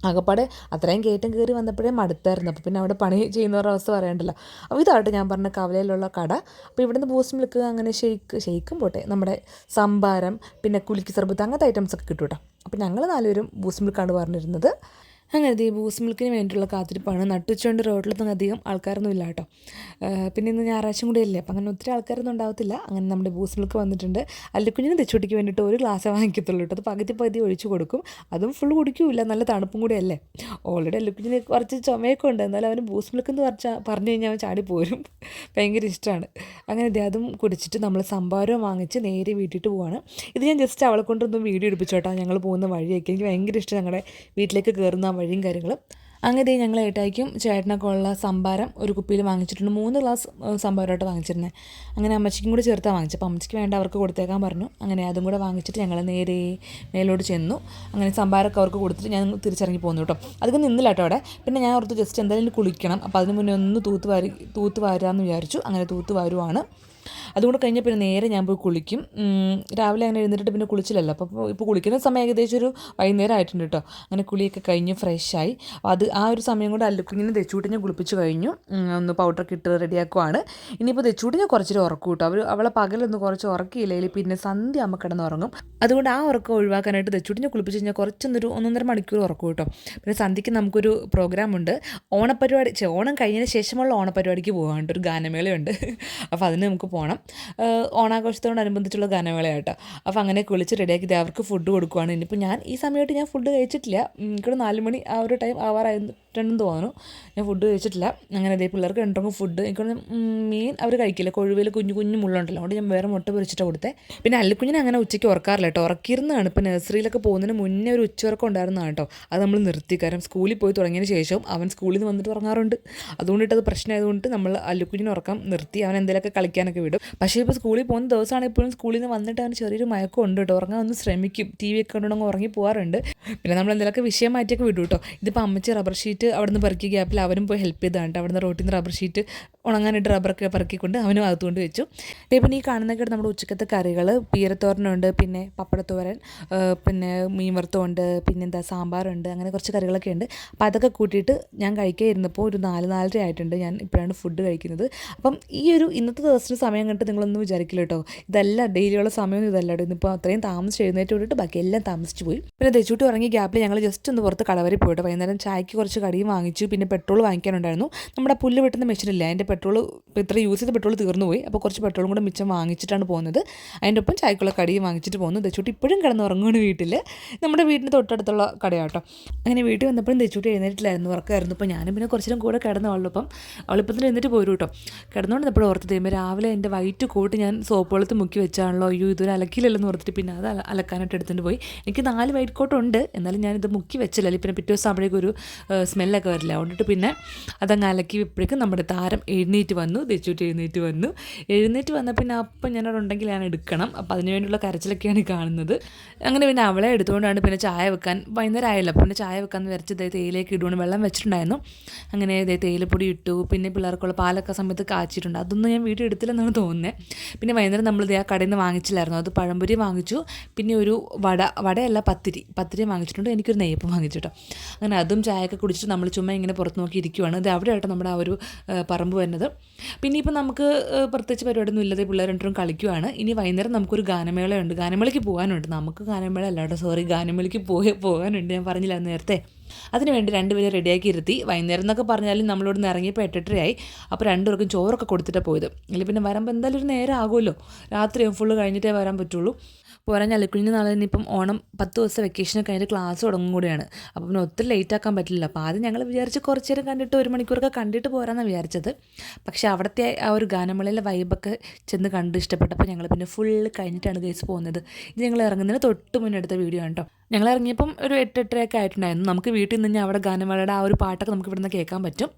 ആകപ്പാടെ അത്രയും കയറ്റം കയറി വന്നപ്പോഴേ മടുത്തായിരുന്നു. അപ്പോൾ പിന്നെ അവിടെ പണി ചെയ്യുന്നവരുടെ അവസ്ഥ പറയണ്ടല്ലോ. അപ്പോൾ ഇതായിട്ട് ഞാൻ പറഞ്ഞ കവലയിലുള്ള കട. അപ്പോൾ ഇവിടുന്ന് ബൂസ്റ്റ് മിൽക്ക് അങ്ങനെ ഷെയ്ക്ക് ഷെയ്ക്കും പോട്ടെ. നമ്മുടെ സംഭാരം പിന്നെ കുലുക്കി സർബത്ത് അങ്ങനത്തെ ഐറ്റംസ് ഒക്കെ കിട്ടും കേട്ടോ അപ്പോൾ ഞങ്ങൾ നാലുപേരും ബൂസ്റ്റ് മിൽക്കാണ് പറഞ്ഞിരുന്നത്. അങ്ങനെ ഈ ബൂസ് മിൽക്കിന് വേണ്ടിയിട്ടുള്ള കാത്തിരിപ്പാണ്. നട്ടുച്ചുകൊണ്ട് റോഡിലൊന്നും അധികം ആൾക്കാരൊന്നും ഇല്ല കേട്ടോ. പിന്നെ ഇന്ന് ഞായറാഴ്ച കൂടി അല്ലേ? അപ്പം അങ്ങനെ ഒത്തിരി ആൾക്കാരൊന്നും ഉണ്ടാവത്തില്ല. അങ്ങനെ നമ്മുടെ ബൂസ് മിൽക്ക് വന്നിട്ടുണ്ട്. അല്ലിക്കുഞ്ഞിന് തെച്ചുട്ടിക്ക് വേണ്ടിയിട്ട് ഒരു ഗ്ലാസ് വാങ്ങിക്കത്തുള്ളൂ കേട്ടോ. അത് പകുതി പകുതി ഒഴിച്ചു കൊടുക്കും. അതും ഫുൾ കുടിക്കൂല നല്ല തണുപ്പും കൂടി അല്ലേ? ഓൾറെഡി അല്ലിക്കുഞ്ഞിന് കുറച്ച് ചുമയൊക്കെ ഉണ്ട്. എന്നാലും അവന് ബൂസ് മിൽക്ക് എന്ന് പറഞ്ഞാൽ പറഞ്ഞു കഴിഞ്ഞാൽ അവൻ ചാടി പോരും. ഭയങ്കര ഇഷ്ടമാണ് അങ്ങനെ അതും കുടിച്ചിട്ട് നമ്മൾ സംഭാരവും വാങ്ങിച്ച് നേരെ വീട്ടിട്ട് പോവാണ്. ഇത് ഞാൻ ജസ്റ്റ് അവളെ കൊണ്ടൊന്നും വീഡിയോ എടുപ്പിച്ചോട്ടാ ഞങ്ങൾ പോകുന്ന വഴിയൊക്കെ. എനിക്ക് ഭയങ്കര ഇഷ്ടം ഞങ്ങളുടെ വീട്ടിലേക്ക് കയറുന്ന വഴിയും കാര്യങ്ങളും. അങ്ങനെ ഞങ്ങൾ ഏട്ടായിക്കും ചേട്ടനൊക്കെ ഉള്ള സംഭാരം ഒരു കുപ്പിയിൽ വാങ്ങിച്ചിട്ടുണ്ട്. മൂന്ന് ഗ്ലാസ് സംഭാരമായിട്ട് വാങ്ങിച്ചിരുന്നത് അങ്ങനെ അമ്മച്ചിക്കും കൂടി ചേർത്താണ് വാങ്ങിച്ചത്. അപ്പോൾ അമ്മച്ചിക്ക് വേണ്ട അവർക്ക് കൊടുത്തേക്കാൻ പറഞ്ഞു. അങ്ങനെ അതും കൂടെ വാങ്ങിച്ചിട്ട് ഞങ്ങൾ നേരെ മേലോട്ട് ചെന്നു. അങ്ങനെ സംഭാരമൊക്കെ അവർക്ക് കൊടുത്തിട്ട് ഞാൻ തിരിച്ചിറങ്ങി പോന്നു കേട്ടോ. അതൊക്കെ നിന്നില്ല കേട്ടോ അവിടെ. പിന്നെ ഞാൻ ഓർത്ത് ജസ്റ്റ് എന്തായാലും കുളിക്കണം. അപ്പോൾ അതിന് മുന്നേ ഒന്ന് തൂത്ത് വാരി തൂത്ത് വാരാമെന്ന് വിചാരിച്ചു. അങ്ങനെ തൂത്ത് വാരുവാണ്. അതുകൊണ്ട് കഴിഞ്ഞ പിന്നെ നേരെ ഞാൻ പോയി കുളിക്കും. രാവിലെ അങ്ങനെ എഴുന്നേറ്റിട്ട് പിന്നെ കുളിച്ചില്ലല്ലോ. അപ്പോൾ ഇപ്പോൾ കുളിക്കുന്ന സമയം ഏകദേശം ഒരു വൈകുന്നേരം ആയിട്ടുണ്ട് കേട്ടോ. അങ്ങനെ കുളിയൊക്കെ കഴിഞ്ഞ് ഫ്രഷായി അത് ആ ഒരു സമയം കൊണ്ട് അല്ലുക്കുഞ്ഞിനെ ഞാൻ കുളിപ്പിച്ച് കഴിഞ്ഞു. ഒന്ന് പൗഡറൊക്കെ ഇട്ട് റെഡിയാക്കുവാണ് ഇനിയിപ്പോൾ തെച്ചുവിട്ട് ഞാൻ കുറച്ചിട്ട് ഉറക്കും കേട്ടോ. അവർ അവളെ പകലൊന്ന് കുറച്ച് ഉറക്കിയില്ലെങ്കിൽ പിന്നെ സന്ധ്യ അമ്മ കിടന്ന് ഉറങ്ങും അതുകൊണ്ട് ആ ഉറക്കം ഒഴിവാക്കാനായിട്ട് തെച്ചുവിട്ട് ഞാൻ കുളിപ്പിച്ച് കഴിഞ്ഞാൽ കുറച്ചൊന്നൊരു ഒന്നൊന്നര മണിക്കൂർ ഉറക്കും കേട്ടോ. പിന്നെ സന്ധ്യയ്ക്ക് നമുക്കൊരു പ്രോഗ്രാം ഉണ്ട്. ഓണപ്പരിപാടി ഓണം കഴിഞ്ഞതിന് ശേഷമുള്ള ഓണപ്പരിപാടിക്ക് പോകാനുണ്ട് ഒരു ഗാനമേളയുണ്ട്. അപ്പോൾ അതിന് നമുക്ക് പോകണം ഓണാഘോഷത്തോടനുബന്ധിച്ചുള്ള ഗാനമേളയാട്ടോ. അപ്പോൾ അങ്ങനെ കുളിച്ച് റെഡിയാക്കി അവർക്ക് ഫുഡ് കൊടുക്കുവാണ്. ഇനിയിപ്പോൾ ഞാൻ ഈ സമയമായിട്ട് ഞാൻ ഫുഡ് കഴിച്ചിട്ടില്ല. എനിക്കൊരു നാല് മണി ആ ഒരു ടൈം ആവാറായിട്ടുണ്ടെന്ന് തോന്നുന്നു. ഞാൻ ഫുഡ് കഴിച്ചിട്ടില്ല. അങ്ങനെ ദേ പിള്ളേർക്ക് രണ്ടും ഫുഡ് എനിക്ക് മീൻ അവർ കഴിക്കില്ല. കൊഴുവയിൽ കുഞ്ഞു കുഞ്ഞു മുള്ളുണ്ടല്ലോ. അതുകൊണ്ട് ഞാൻ വേറെ മുട്ട പൊരിച്ചിട്ട് കൊടുത്തേ. പിന്നെ അല്ലിക്കുഞ്ഞിനെ അങ്ങനെ ഉച്ചയ്ക്ക് ഉറക്കാറില്ല കേട്ടോ. ഉറക്കിയിരുന്നതാണ്. ഇപ്പോൾ നഴ്സറിയിലൊക്കെ പോകുന്നതിന് മുന്നേ ഒരു ഉച്ചയുറക്കം ഉണ്ടായിരുന്നതാണ് കേട്ടോ. അത് നമ്മൾ നിർത്തി. കാരണം സ്കൂളിൽ പോയി തുടങ്ങിയതിന് ശേഷം അവൻ സ്കൂളിൽ നിന്ന് വന്നിട്ട് ഉറങ്ങാറുണ്ട്. അതുകൊണ്ടിട്ട് അത് പ്രശ്നമായതുകൊണ്ട് നമ്മൾ അല്ലിക്കുഞ്ഞിനെ ഉറക്കം. നിർത്തി അവൻ എന്തെങ്കിലുമൊക്കെ കളിക്കാനൊക്കെ വിടും. പക്ഷേ ഇപ്പോൾ സ്കൂളിൽ പോകുന്ന ദിവസമാണ് ഇപ്പോഴും സ്കൂളിൽ നിന്ന് വന്നിട്ട് അവന് ചെറിയൊരു മയക്കം ഉണ്ട് കേട്ടോ. ഉറങ്ങാൻ ഒന്ന് ശ്രമിക്കും. ടി വി ഒക്കെ കണ്ടുകൊണ്ടങ്ങ് ഉറങ്ങി പോകാറുണ്ട് പിന്നെ നമ്മൾ എന്തെങ്കിലുമൊക്കെ വിഷയം മാറ്റിയൊക്കെ വിടും കേട്ടോ. ഇതിപ്പോൾ അമ്മച്ചി റബ്ബർ ഷീറ്റ് അവിടെ നിന്ന് പെറുക്കിയ ഗ്യാപ്പിൽ അവനും പോയി ഹെൽപ്പ് ചെയ്താണ് നിന്ന് റോട്ടിൽ നിന്ന് റബ്ബർ ഷീറ്റ് ഉണങ്ങാനായിട്ട് റബ്ബറൊക്കെ പെറുക്കിക്കൊണ്ട് അവനും അകത്തുകൊണ്ട് വെച്ചു. പിന്നെ ഈ കാണുന്നൊക്കെ നമ്മുടെ ഉച്ചക്കത്തെ കറികൾ പീരത്തോരനുണ്ട് പിന്നെ പപ്പടത്തോരൻ പിന്നെ മീൻ വറുത്തമുണ്ട് പിന്നെന്താ സാമ്പാറുണ്ട് അങ്ങനെ കുറച്ച് കറികളൊക്കെ ഉണ്ട്. അപ്പോൾ അതൊക്കെ കൂട്ടിയിട്ട് ഞാൻ കഴിക്കാൻ ഇരുന്നപ്പോൾ ഒരു നാല് നാലര ആയിട്ടുണ്ട് ഞാൻ ഇപ്പോഴാണ് ഫുഡ് കഴിക്കുന്നത്. അപ്പം ഈ ഒരു ഇന്നത്തെ ദിവസത്തിന് സമയം കണ്ടിട്ട് നിങ്ങളൊന്നും വിചാരിക്കില്ല കേട്ടോ. ഇതല്ല ഡെയിലിയുള്ള സമയമൊന്നും ഇതല്ല കേട്ടോ. ഇന്നിപ്പോൾ അത്രയും താമസിച്ച് എഴുന്നേറ്റ് വിട്ടിട്ട് ബാക്കി എല്ലാം താമസിച്ച് പോയി. പിന്നെ തെച്ചൂട്ടി ഇറങ്ങിയ ഗ്യാപ്പിൽ ഞങ്ങൾ ജസ്റ്റ് ഒന്ന് പുറത്ത് കടവരി പോയിട്ട് വൈകുന്നേരം ചായക്ക് കുറച്ച് കടിയും വാങ്ങിച്ചു പിന്നെ പെട്രോൾ വാങ്ങിക്കാനുണ്ടായിരുന്നു. നമ്മുടെ പുല്ല് വെട്ടുന്ന മെഷീനില്ല അതിന്റെ പെട്രോൾ ഇത്ര യൂസ് ചെയ്ത പെട്രോൾ തീർന്നു പോയി അപ്പോൾ കുറച്ച് പെട്രോളും കൂടെ മിച്ചം വാങ്ങിച്ചിട്ടാണ് പോകുന്നത്. അതിന്റെ ഒപ്പം ചായക്കുള്ള കടിയും വാങ്ങിച്ചിട്ട് പോകുന്നു. ദച്ചൂട്ടി ഇപ്പോഴും കിടന്ന് ഉറങ്ങുകയാണ് വീട്ടിൽ നമ്മുടെ വീടിന് തൊട്ടടുത്തുള്ള കടയാട്ടോ. അങ്ങനെ വീട്ടിൽ വന്നപ്പോഴും ദച്ചൂട്ടി എഴുന്നേറ്റില്ലായിരുന്നു ഉറക്കമായിരുന്നു. അപ്പോൾ ഞാനും പിന്നെ കുറച്ചും കൂടെ കിടന്നു അവളിപ്പം അവളിപ്പം തന്നെ എഴുന്നേറ്റ് പോരും കേട്ടോ. കിടന്നുകൊണ്ട് എപ്പോഴും ഓർത്ത് തരുമ്പോൾ രാവിലെ എന്റെ വൈറ്റ് കോട്ട് ഞാൻ സോപ്പ് വെള്ളത്ത് മുക്കി വെച്ചാണല്ലോ അയ്യോ ഇതൊരു അലക്കിയില്ലെന്ന് ഓർത്തിട്ട് പിന്നെ അത് അലക്കാനായിട്ട് എടുത്തിട്ട് പോയി. എനിക്ക് നാല് വൈറ്റ് കോട്ടുണ്ട്. എന്നാലും ഞാനിത് മുക്കി വെച്ചില്ല. അല്ലെങ്കിൽ പിന്നെ പിറ്റേ ദിവസം ആകുമ്പോഴേക്കും ഒരു സ്മെല്ലൊക്കെ വരില്ല അതുകൊണ്ടിട്ട് പിന്നെ അതങ്ങ് അലക്കി ഇപ്പോഴേക്കും നമ്മുടെ താരം എഴുന്നേറ്റ് വന്നു തെച്ചൂട്ടി എഴുന്നേറ്റ് വന്നു. എഴുന്നേറ്റ് വന്ന പിന്നെ അപ്പം ഞാനവിടെ ഞാൻ എടുക്കണം. അപ്പം അതിന് വേണ്ടിയുള്ള കരച്ചിലൊക്കെയാണ് കാണുന്നത്. അങ്ങനെ പിന്നെ അവളെ എടുത്തുകൊണ്ടാണ് പിന്നെ ചായ വെക്കാൻ വൈകുന്നേരം ആയല്ലോ അപ്പം പിന്നെ ചായ വെക്കാൻ വരച്ച് ദേ തേയിലേക്ക് ഇടുകൊണ്ട് വെള്ളം വെച്ചിട്ടുണ്ടായിരുന്നു. അങ്ങനെ ദേ തേയിലപ്പൊടി ഇട്ടു. പിന്നെ പിള്ളേർക്കുള്ള പാലൊക്കെ സമയത്ത് കാച്ചിട്ടുണ്ട് അതൊന്നും ഞാൻ വീഡിയോ എടുത്തില്ലെന്നാണ് തോന്നുന്നത് പിന്നെ വൈകുന്നേരം നമ്മൾ ദേ ആ കടയിൽ നിന്ന് വാങ്ങിച്ചില്ലായിരുന്നു. അത് പഴംപൊരി വാങ്ങിച്ചു. പിന്നെ ഒരു വട വടയല്ല പത്തിരി. പത്തിരി വാങ്ങിച്ചിട്ടുണ്ട്. എനിക്കൊരു നെയ്യപ്പം വാങ്ങിച്ചു കേട്ടോ. അങ്ങനെ അതും ചായയൊക്കെ കുടിച്ചിട്ട് നമ്മൾ ചുമ്മാ ഇങ്ങനെ പുറത്ത് നോക്കി ഇരിക്കുവാണ്. ഇത് അവിടെയായിട്ട് നമ്മുടെ ആ ഒരു പറമ്പ് വരുന്നത്. പിന്നെ ഇപ്പം നമുക്ക് പ്രത്യേകിച്ച് പരിപാടിയൊന്നും ഇല്ലാതെ പിള്ളേർ രണ്ടും കളിക്കുവാണ്. ഇനി വൈകുന്നേരം നമുക്കൊരു ഗാനമേളയുണ്ട്. ഗാനമേളയ്ക്ക് പോകാനുണ്ട്. നമുക്ക് ഗാനമേള അല്ലാണ്ട് സോറി ഗാനമേളയ്ക്ക് പോയി പോകാനുണ്ട്. ഞാൻ പറഞ്ഞില്ല നേരത്തെ. അതിനുവേണ്ടി രണ്ടുപേരെ റെഡിയാക്കി ഇരുത്തി വൈകുന്നേരം എന്നൊക്കെ പറഞ്ഞാലും നമ്മളോട് നിന്ന് ഇറങ്ങിയപ്പോൾ എട്ടെട്ടരയായി. അപ്പോൾ രണ്ടുപേർക്കും ചോറൊക്കെ കൊടുത്തിട്ടാണ് പോയത്. അല്ലെങ്കിൽ പിന്നെ വരുമ്പോൾ എന്തായാലും ഒരു നേരം ആകുമല്ലോ. രാത്രി ഫുള്ള് കഴിഞ്ഞിട്ടേ വരാൻ പറ്റുള്ളൂ. പോരാൻ അലക്കുഴിഞ്ഞ നാളെ ഇനിയിപ്പം ഓണം പത്ത് ദിവസം വെക്കേഷൻ കഴിഞ്ഞിട്ട് ക്ലാസ് തുടങ്ങും കൂടിയാണ്. അപ്പം പിന്നെ ഒത്തിരി ലേറ്റ് ആക്കാൻ പറ്റില്ല അപ്പോൾ ആദ്യം ഞങ്ങൾ വിചാരിച്ച് കുറച്ച് നേരം കണ്ടിട്ട് ഒരു മണിക്കൂറൊക്കെ കണ്ടിട്ട് പോരാന്നാണ് വിചാരിച്ചത്. പക്ഷേ അവിടുത്തെ ആ ഒരു ഗാനമേളയിലെ വൈബൊക്കെ ചെന്ന് കണ്ട് ഇഷ്ടപ്പെട്ടപ്പോൾ ഞങ്ങൾ പിന്നെ ഫുൾ കഴിഞ്ഞിട്ടാണ് കേസ് പോകുന്നത്. ഇത് ഞങ്ങൾ ഇറങ്ങുന്നതിന് തൊട്ട് മുന്നേ എടുത്ത വീഡിയോ ആണ് കേട്ടോ ഞങ്ങൾ ഇറങ്ങിയപ്പം ഒരു എട്ട് എട്ടരയൊക്കെ ആയിട്ടുണ്ടായിരുന്നു. നമുക്ക് വീട്ടിൽ നിന്ന് അവിടെ ഗാനമേളയുടെ ആ ഒരു പാട്ടൊക്കെ നമുക്ക് ഇവിടുന്ന് കേൾക്കാൻ പറ്റും.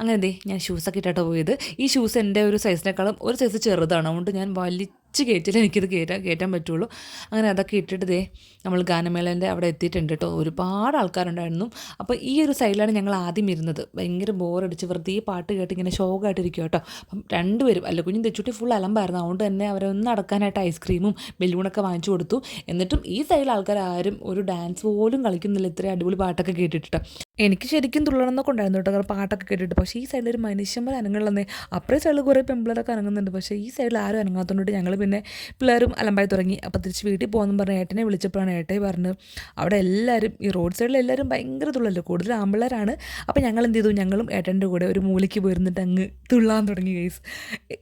അങ്ങനെ ദേ ഞാൻ ഷൂസൊക്കെ ഇട്ടിട്ട് പോയത്. ഈ ഷൂസ് എന്റെ ഒരു സൈസിനേക്കാളും ഒരു സൈസ് ചെറുതാണ്. അതുകൊണ്ട് ഞാൻ വലിച്ച് പിടിച്ച് കയറ്റില്ല എനിക്കിത് കയറ്റാൻ കയറ്റാൻ പറ്റുള്ളൂ. അങ്ങനെ അതൊക്കെ ഇട്ടിട്ട് ദേ നമ്മൾ ഗാനമേളേന്റെ അവിടെ എത്തിയിട്ടുണ്ട് കേട്ടോ. ഒരുപാട് ആൾക്കാരുണ്ടായിരുന്നു. അപ്പോൾ ഈ ഒരു സൈഡിലാണ് ഞങ്ങൾ ആദ്യം ഇരുന്നത്. ഭയങ്കര ബോറടിച്ച് വെറുതെ പാട്ട് കേട്ട് ഇങ്ങനെ ഷോക്കായിട്ടിരിക്കും കേട്ടോ. അപ്പം രണ്ടുപേരും അല്ല കുഞ്ഞു തെച്ചുട്ടി ഫുൾ അലമ്പായിരുന്നു. അതുകൊണ്ട് തന്നെ അവരെ ഒന്ന് നടക്കാനായിട്ട് ഐസ്ക്രീമും ബലൂണൊക്കെ വാങ്ങിച്ചു കൊടുത്തു. എന്നിട്ടും ഈ സൈഡിൽ ആൾക്കാർ ആരും ഒരു ഡാൻസ് പോലും കളിക്കുന്നില്ല. ഇത്രയും അടിപൊളി പാട്ടൊക്കെ കേട്ടിട്ട് എനിക്ക് ശരിക്കും തുള്ളണമെന്നൊക്കെ ഉണ്ടായിരുന്നു കേട്ടോ. പാട്ടൊക്കെ കേട്ടിട്ട്. പക്ഷേ ഈ സൈഡിൽ ഒരു മനുഷ്യന്മാർ അനങ്ങുള്ളതേ അപ്പുറേ സൈഡിൽ കുറേ പെമ്പിളറൊക്കെ അനങ്ങുന്നുണ്ട്. പക്ഷേ ഈ സൈഡിൽ ആരും അനങ്ങാത്തതുകൊണ്ട് ഞങ്ങൾ പിന്നെ പിള്ളേരും അലമ്പായി തുടങ്ങി. അപ്പോൾ തിരിച്ച് വീട്ടിൽ പോകുന്നു പറഞ്ഞ ഏട്ടനെ വിളിച്ചപ്പോഴാണ് ഏട്ടയെ പറഞ്ഞു അവിടെ എല്ലാവരും ഈ റോഡ് സൈഡിൽ എല്ലാവരും ഭയങ്കര തുള്ളല്ലോ കൂടുതൽ ആമ്പിള്ളേരാണ്. അപ്പോൾ ഞങ്ങൾ എന്ത് ചെയ്തു? ഞങ്ങളും ഏട്ടന്റെ കൂടെ ഒരു മൂലയ്ക്ക് പോയിരുന്നിട്ട് അങ്ങ് തുള്ളാൻ തുടങ്ങി കേസ്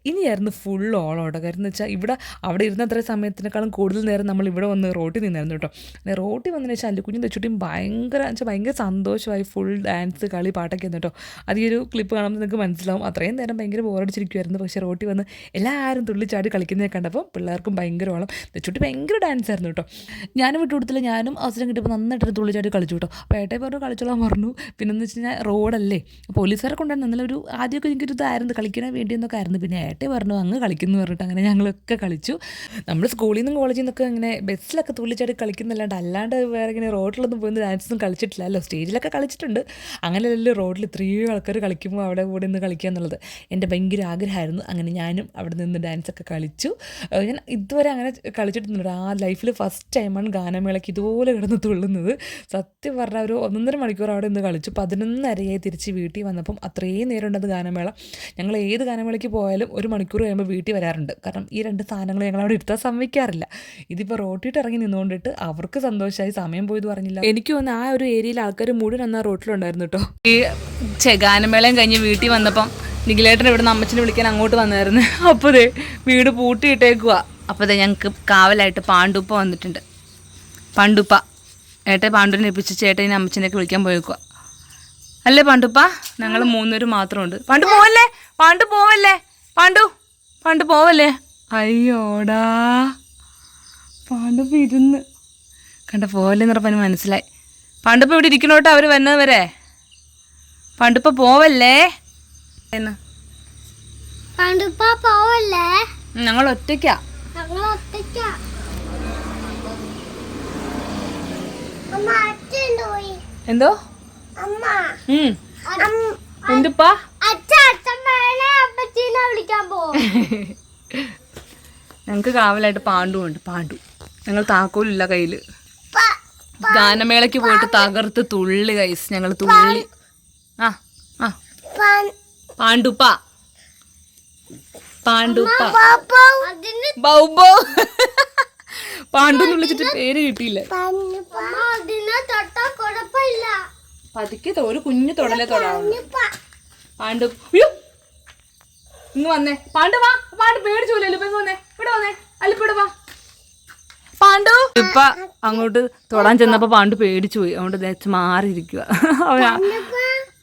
ഇനിയായിരുന്നു ഫുൾ ഓളോട്ടോ കാര്യം എന്ന് വെച്ചാൽ ഇവിടെ അവിടെ ഇരുന്ന അത്ര സമയത്തിനേക്കാളും കൂടുതൽ നേരം നമ്മൾ ഇവിടെ വന്ന് റോട്ടിൽ നിന്നായിരുന്നു കേട്ടോ. റോട്ടിൽ വന്നതിന് ശേഷം കുഞ്ഞു തെച്ചുട്ടിയും ഭയങ്കര വെച്ചാൽ ഭയങ്കര സന്തോഷമായി. ഫുൾ ഡാൻസ് കളി പാട്ടൊക്കെ ആയിരുന്നു കേട്ടോ. അത് ഈ ഒരു ക്ലിപ്പ് കാണുമ്പോൾ നിങ്ങൾക്ക് മനസ്സിലാവും. അത്രയും നേരം ഭയങ്കര ബോറടിച്ചിരിക്കുമായിരുന്നു പക്ഷേ റോട്ടി വന്ന് എല്ലാവരും തുള്ളിച്ചാടി കളിക്കുന്നതൊക്കെ കണ്ടപ്പോൾ പിള്ളേർക്കും ഭയങ്കര ഓളം ചുട്ടി ഭയങ്കര ഡാൻസ് ആയിരുന്നു കേട്ടോ. ഞാനും വിട്ടു കൊടുത്തില്ല. ഞാനും അവസരം കിട്ടിയപ്പോൾ നന്നായിട്ട് തുള്ളിച്ചാടി കളിച്ചു കേട്ടോ. അപ്പോൾ ഏട്ടായി പറഞ്ഞു കളിച്ചോളാൻ പറഞ്ഞു. പിന്നെ എന്ന് വെച്ച് കഴിഞ്ഞാൽ റോഡല്ലേ. പോലീസുകാരെ കൊണ്ടുവന്ന് നല്ലൊരു ഒരു ആദ്യമൊക്കെ എനിക്കൊരു ഇതായിരുന്നു. കളിക്കാൻ വേണ്ടിയെന്നൊക്കെ ആയിരുന്നു. പിന്നെ ഏട്ടായി പറഞ്ഞു അങ്ങ് കളിക്കുന്നു പറഞ്ഞിട്ട് അങ്ങനെ ഞങ്ങളൊക്കെ കളിച്ചു. നമ്മൾ സ്കൂളിൽ നിന്നും കോളേജിൽ നിന്നൊക്കെ ഇങ്ങനെ ബസ്സിലൊക്കെ തുള്ളിച്ചാടി കളിക്കുന്നല്ലാണ്ട് അല്ലാണ്ട് വേറെ ഇങ്ങനെ റോഡിലൊന്നും പോയി ഡാൻസൊന്നും കളിച്ചിട്ടില്ലല്ലോ. സ്റ്റേജിലൊക്കെ കളിച്ചിട്ടുണ്ട് അങ്ങനെയല്ലല്ലോ റോഡിൽ ഇത്രയും ആൾക്കാർ കളിക്കുമ്പോൾ അവിടെ കൂടെ നിന്ന് കളിക്കുക എന്നുള്ളത്. എന്റെ ഭയങ്കര ആഗ്രഹമായിരുന്നു. അങ്ങനെ ഞാനും അവിടെ നിന്ന് ഡാൻസൊക്കെ കളിച്ചു. ഞാൻ ഇതുവരെ അങ്ങനെ കളിച്ചിട്ടുണ്ട് ആ ലൈഫിൽ ഫസ്റ്റ് ടൈമാണ് ഗാനമേളയ്ക്ക് ഇതുപോലെ കിടന്ന് തുള്ളുന്നത്. സത്യം പറഞ്ഞാൽ ഒരു ഒന്നൊന്നര മണിക്കൂർ അവിടെ നിന്ന് കളിച്ചു. പതിനൊന്നരയായി തിരിച്ച് വീട്ടിൽ വന്നപ്പം അത്രയും നേരം ഉണ്ടത് ഗാനമേള. ഞങ്ങൾ ഏത് ഗാനമേളയ്ക്ക് പോയാലും ഒരു മണിക്കൂർ കഴിയുമ്പോൾ വീട്ടിൽ വരാറുണ്ട്. കാരണം ഈ രണ്ട് സാധനങ്ങൾ ഞങ്ങൾ അവിടെ ഇരുത്താൻ സമ്മതിക്കാറില്ല. ഇതിപ്പോൾ റോട്ടിട്ട് ഇറങ്ങി നിന്നുകൊണ്ടിട്ട് അവർക്ക് സന്തോഷമായി സമയം പോയത് പറഞ്ഞില്ല എനിക്ക് തോന്നുന്നു ആ ഒരു ഏരിയയിൽ ആൾക്കാർ മുഴുവൻ അന്ന് ആ റോട്ടിലുണ്ടായിരുന്നു കേട്ടോ ഈ ഗാനമേളയും കഴിഞ്ഞ് വീട്ടിൽ വന്നപ്പം നിഖിലേട്ടൻ ഇവിടെ നിന്ന് അമ്മച്ചിനെ വിളിക്കാൻ അങ്ങോട്ട് വന്നായിരുന്നു. അപ്പോൾ ദേ വീട് പൂട്ടിയിട്ടേക്കുക അപ്പോൾ ദേ ഞങ്ങൾക്ക് കാവലായിട്ട് പാണ്ടുപ്പ വന്നിട്ടുണ്ട്. പാണ്ടുപ്പ ഏട്ടെ പാണ്ടുവിനെ ഏൽപ്പിച്ച് ചേട്ടനെ അമ്മച്ചിനെയൊക്കെ വിളിക്കാൻ പോയേക്കുക അല്ലേ പാണ്ടുപ്പ ഞങ്ങൾ മൂന്നുപേരും മാത്രമുണ്ട്. പാണ്ടു പോവല്ലേ? പാണ്ടു പോവല്ലേ? പാണ്ടു പാണ്ടു പോവല്ലേ? അയ്യോടാ. പാണ്ടു ഇരുന്ന്. കണ്ട പോവല്ലേ പറഞ്ഞ് മനസ്സിലായി. പാണ്ടുപ്പ ഇവിടെ ഇരിക്കണോട്ടോ അവർ വരുന്നത് വരെ പണ്ടിപ്പോൾ പോവല്ലേ? എന്ന്? പണ്ടിപ്പ പോവല്ലേ? ഞങ്ങൾ ഒറ്റയ്ക്കാ. എന്തോ എന്തുപ്പാ? ഞങ്ങൾക്ക് കാവലായിട്ട് പാണ്ടു ഉണ്ട്. പാണ്ടു. ഞങ്ങൾ താക്കോലില്ല കയ്യിൽ. ഗാനമേളയ്ക്ക് പോയിട്ട് തകർത്ത് തുള്ളി കൈസ് ഞങ്ങൾ തുള്ളി. ആ ആ. പ- പാണ്ടുപ്പ പാണ്ടുപ്പ പാപ്പ അതിന് ബൗബോ. എന്ന് വിളിച്ചിട്ട് പേര് കിട്ടിയില്ല. പതുക്കെ ഒരു കുഞ്ഞു തൊടലേ തൊടാവുള്ളൂ. പാണ്ടു അയ്യോ. ഇങ്ങ് വന്നേ. പാണ്ടു വാ. പാണ്ടു പോലെ ഇപ്പൊ ഇങ്ങ് വന്നേ. ഇവിടെ വന്നേ. അല്ലിപ്പിടെ വാ. പാണ്ടു? ഇപ്പ അങ്ങോട്ട് തൊടാൻ ചെന്നപ്പോ പാണ്ടു പേടിച്ചു പോയി. അതുകൊണ്ട് മാറിയിരിക്കുക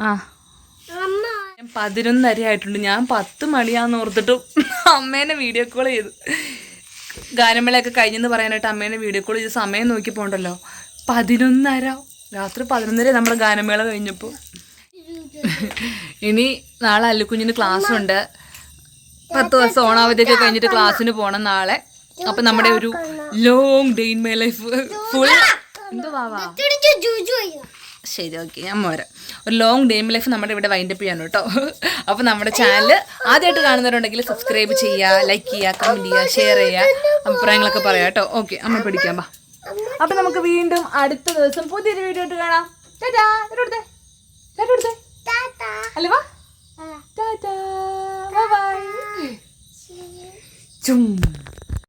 ആ. അമ്മ. ഞാൻ പതിനൊന്നര ആയിട്ടുണ്ട് ഞാൻ പത്ത് മണിയാന്ന് ഓർത്തിട്ടും അമ്മേനെ വീഡിയോ കോൾ ചെയ്തു. ഗാനമേളയൊക്കെ കഴിഞ്ഞെന്ന് പറയാനായിട്ട് അമ്മേനെ വീഡിയോ കോൾ ചെയ്ത് സമയം നോക്കി പോണ്ടല്ലോ. പതിനൊന്നര രാത്രി പതിനൊന്നര നമ്മുടെ ഗാനമേള കഴിഞ്ഞപ്പോൾ ഇനി നാളെ അല്ലുക്കുഞ്ഞിന് ക്ലാസ് ഉണ്ട്. പത്ത് ദിവസം ഓണാവധിയൊക്കെ കഴിഞ്ഞിട്ട് ക്ലാസ്സിന് പോകണം നാളെ. അപ്പൊ നമ്മുടെ ഒരു long day in my life full എന്തോ വാവാ ശരി ഓക്കെ ഞാൻ പോരാം. ഒരു ലോങ് ഡേ ലൈഫ് നമ്മുടെ ഇവിടെ വൈൻഡപ്പ് ചെയ്യാൻ കേട്ടോ. അപ്പോൾ നമ്മുടെ ചാനൽ ആദ്യമായിട്ട് കാണുന്നവരുണ്ടെങ്കിൽ സബ്സ്ക്രൈബ് ചെയ്യുക ലൈക്ക് ചെയ്യുക കമന്റ് ചെയ്യുക ഷെയർ ചെയ്യുക അഭിപ്രായങ്ങളൊക്കെ പറയാം കേട്ടോ. ഓക്കെ അമ്മ പിടിക്കാം ബാ അപ്പം നമുക്ക് വീണ്ടും അടുത്ത ദിവസം പുതിയൊരു വീഡിയോ ആയിട്ട് കാണാം. ടാറ്റാ അല്ലേ വാ. ടാറ്റാ ബൈ ബൈ ചും.